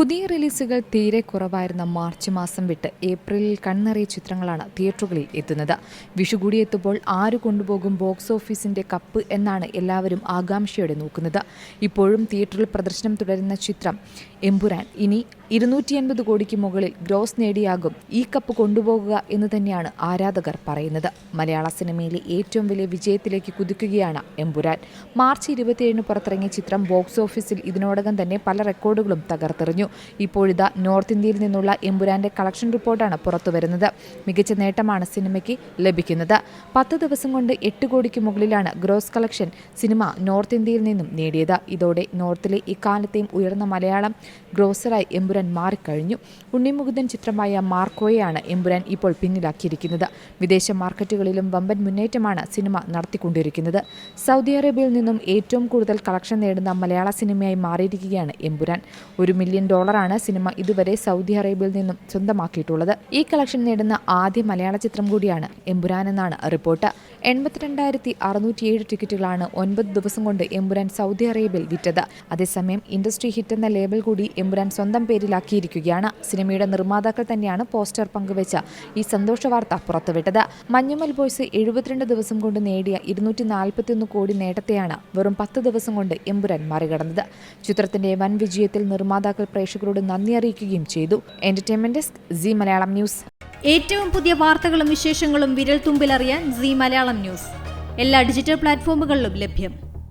പുതിയ റിലീസുകൾ തീരെ കുറവായിരുന്ന മാർച്ച് മാസം വിട്ട് ഏപ്രിലിൽ കണ്ണറിയ ചിത്രങ്ങളാണ് തിയേറ്ററുകളിൽ എത്തുന്നത്. വിഷു കൂടി എത്തുമ്പോൾ ആര് കൊണ്ടുപോകും ബോക്സ് ഓഫീസിന്റെ കപ്പ് എന്നാണ് എല്ലാവരും ആകാംക്ഷയോടെ നോക്കുന്നത്. ഇപ്പോഴും തിയേറ്ററിൽ പ്രദർശനം തുടരുന്ന ചിത്രം എമ്പുരാൻ. ഇനി ഇരുന്നൂറ്റി അൻപത് കോടിക്ക് മുകളിൽ ഗ്രോസ് നേടിയാകും ഈ കപ്പ് കൊണ്ടുപോകുക എന്ന് തന്നെയാണ് ആരാധകർ പറയുന്നത്. മലയാള സിനിമയിലെ ഏറ്റവും വലിയ വിജയത്തിലേക്ക് കുതിക്കുകയാണ് എമ്പുരാൻ. മാർച്ച് ഇരുപത്തിയേഴിന് പുറത്തിറങ്ങിയ ചിത്രം ബോക്സ് ഓഫീസിൽ ഇതിനോടകം തന്നെ പല റെക്കോർഡുകളും തകർത്തെറിഞ്ഞു. ഇപ്പോഴിതാ നോർത്ത് ഇന്ത്യയിൽ നിന്നുള്ള എമ്പുരാന്റെ കളക്ഷൻ റിപ്പോർട്ടാണ് പുറത്തുവരുന്നത്. മികച്ച നേട്ടമാണ് സിനിമയ്ക്ക് ലഭിക്കുന്നത്. പത്ത് ദിവസം കൊണ്ട് എട്ട് കോടിക്ക് മുകളിലാണ് ഗ്രോസ് കളക്ഷൻ സിനിമ നോർത്ത് ഇന്ത്യയിൽ നിന്നും നേടിയത്. ഇതോടെ നോർത്തിലെ ഇക്കാലത്തെയും ഉയർന്ന മലയാളം ഗ്രോസറായി എമ്പുരാൻ മാറിക്കഴിഞ്ഞു ഉണ്ണിമുകുന്ദൻ ചിത്രമായ മാർക്കോയെയാണ് എമ്പുരാൻ ഇപ്പോൾ പിന്നിലാക്കിയിരിക്കുന്നത്. വിദേശ മാർക്കറ്റുകളിലും വമ്പൻ മുന്നേറ്റമാണ് സിനിമ നടത്തിക്കൊണ്ടിരിക്കുന്നത്. സൗദി അറേബ്യയിൽ നിന്നും ഏറ്റവും കൂടുതൽ കളക്ഷൻ നേടുന്ന മലയാള സിനിമയായി മാറിയിരിക്കുകയാണ് എമ്പുരാൻ ഒരു മില്യൺ ഡോളറാണ് സിനിമ ഇതുവരെ സൗദി അറേബ്യയിൽ നിന്നും സ്വന്തമാക്കിയിട്ടുള്ളത്. ഈ കളക്ഷൻ നേടുന്ന ആദ്യ മലയാള ചിത്രം കൂടിയാണ് എമ്പുരാൻ എന്നാണ് റിപ്പോർട്ട്. എൺപത്തിരണ്ടായിരത്തി അറുന്നൂറ്റിയേഴ് ടിക്കറ്റുകളാണ് ഒൻപത് ദിവസം കൊണ്ട് എമ്പുരാൻ സൗദി അറേബ്യയിൽ വിറ്റത്. അതേസമയം ഇൻഡസ്ട്രി ഹിറ്റ് എന്ന ലേബൽ കൂടി എമ്പുരാൻ സ്വന്തം പേരിലാക്കിയിരിക്കുകയാണ് സിനിമയുടെ നിർമ്മാതാക്കൾ തന്നെയാണ് പോസ്റ്റർ പങ്കുവച്ച ഈ സന്തോഷ വാർത്ത പുറത്തുവിട്ടത്. മഞ്ഞുമൽ ബോയ്സ് എഴുപത്തിരണ്ട് ദിവസം കൊണ്ട് നേടിയ ഇരുന്നൂറ്റി നാൽപ്പത്തിയൊന്ന് കോടി നേട്ടത്തെയാണ് വെറും പത്ത് ദിവസം കൊണ്ട് എമ്പുരാൻ മറികടന്നത്. ചിത്രത്തിന്റെ വൻ വിജയത്തിൽ നിർമ്മാതാക്കൾ പ്രേക്ഷകരോട് നന്ദി അറിയിക്കുകയും ചെയ്തു. Entertainment desk Zee Malayalam news. ഏറ്റവും പുതിയ വാർത്തകളും വിശേഷങ്ങളും വിരൽ തുമ്പിലറിയാൻ സി മലയാളം ന്യൂസ്. എല്ലാ ഡിജിറ്റൽ പ്ലാറ്റ്ഫോമുകളിലും ലഭ്യം.